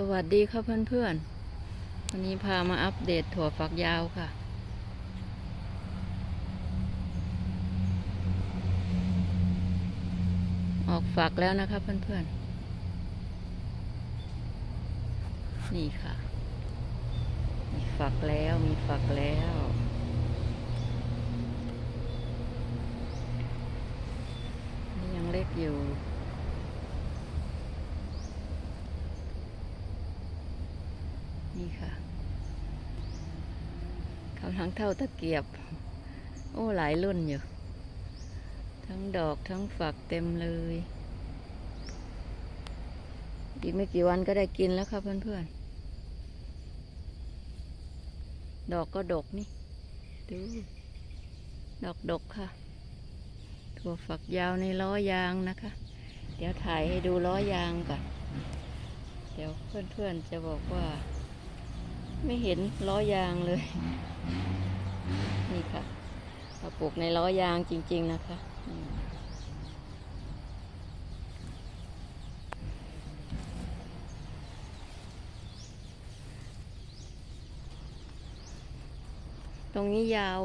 สวัสดีครับเพื่อนๆ วันนี้พามาอัปเดตถั่วฝักยาวค่ะ ออกฝักแล้วนะครับเพื่อนๆ นี่ค่ะ มีฝักแล้วมีฝักแล้วนี่ยังเล็กอยู่ นี่ค่ะกำลังเท่าตะเกียบ โอ้หลายรุ่นอยู่ ทั้งดอกทั้งฝักเต็มเลยอีกไม่กี่วันก็ได้กินแล้วครับเพื่อนๆ ดอกก็ดกนี่ ดู ดอกดกค่ะ ถั่วฝักยาวในล้อยางนะคะ เดี๋ยวถ่ายให้ดูล้อยางก่อน เดี๋ยวเพื่อนๆจะบอกว่า ไม่เห็นล้อยางเลย นี่ค่ะเราปลูกในล้อยางจริง ๆ นะคะตรงนี้ยาว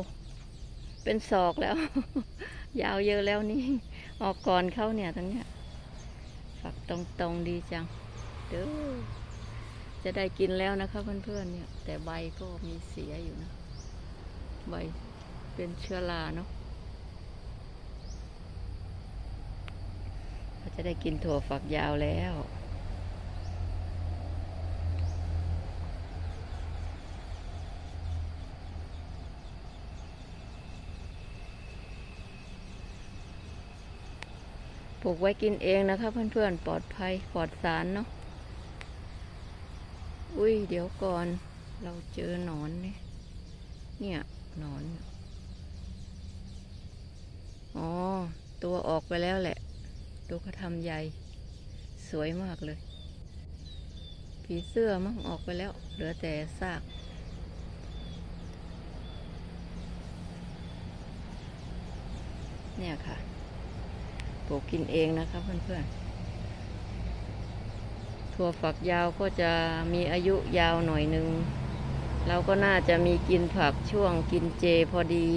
เป็นศอกแล้ว ยาวเยอะแล้วนี่ ออกก่อนเข้าเนี่ยตรงเนี้ยฝักตรงๆดีจัง เด้อ จะได้กินแล้วนะคะเพื่อนๆเนี่ย แต่ใบก็มีเสียอยู่นะ ใบเป็นเชื้อราเนาะก็จะได้กินถั่วฝักยาวแล้วปลูกไว้กินเองนะคะเพื่อนๆ ปลอดภัยปลอดสารเนาะ อุ้ยเดี๋ยวก่อน เราเจอหนอนเนี่ยเนี่ยหนอน อ๋อ ตัวออกไปแล้วแหละตัวเขาทำใหญ่สวยมากเลย ผีเสื้อมั้งออกไปแล้ว เหลือแต่ซากเนี่ยค่ะปลูกกินเองนะคะเพื่อนๆ ถั่วฝักยาวก็จะมีอายุยาวหน่อยหนึ่งเราก็น่าจะมีกินผักช่วงกินเจพอดี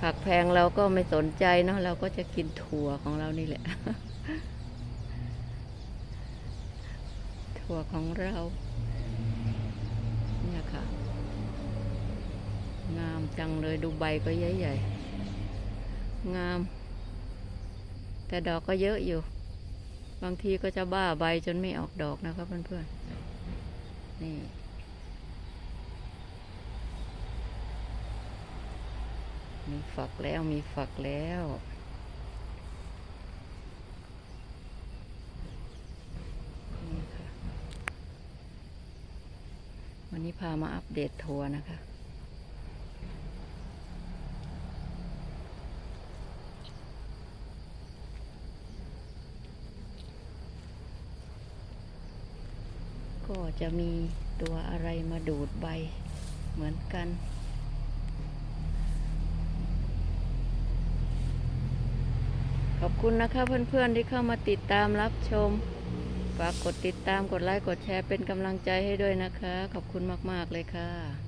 ผักแพงเราก็ไม่สนใจเนาะเราก็จะกินถั่วของเรานี่แหละ ถั่วของเราเนี่ยค่ะ งามจังเลยดูใบก็ใหญ่ๆงาม แต่ดอกก็เยอะอยู่ บางทีก็จะบ้าใบจนไม่ออกดอกนะครับเพื่อนๆ นี่ มีฝักแล้วมีฝักแล้ววันนี้พามาอัปเดตทัวร์นะคะ ก็จะมีตัวอะไรมาดูดใบเหมือนกัน ขอบคุณนะคะเพื่อนๆที่เข้ามาติดตามรับชม ฝากกดติดตามกดไลค์กดแชร์เป็นกำลังใจให้ด้วยนะคะ ขอบคุณมากๆเลยค่ะ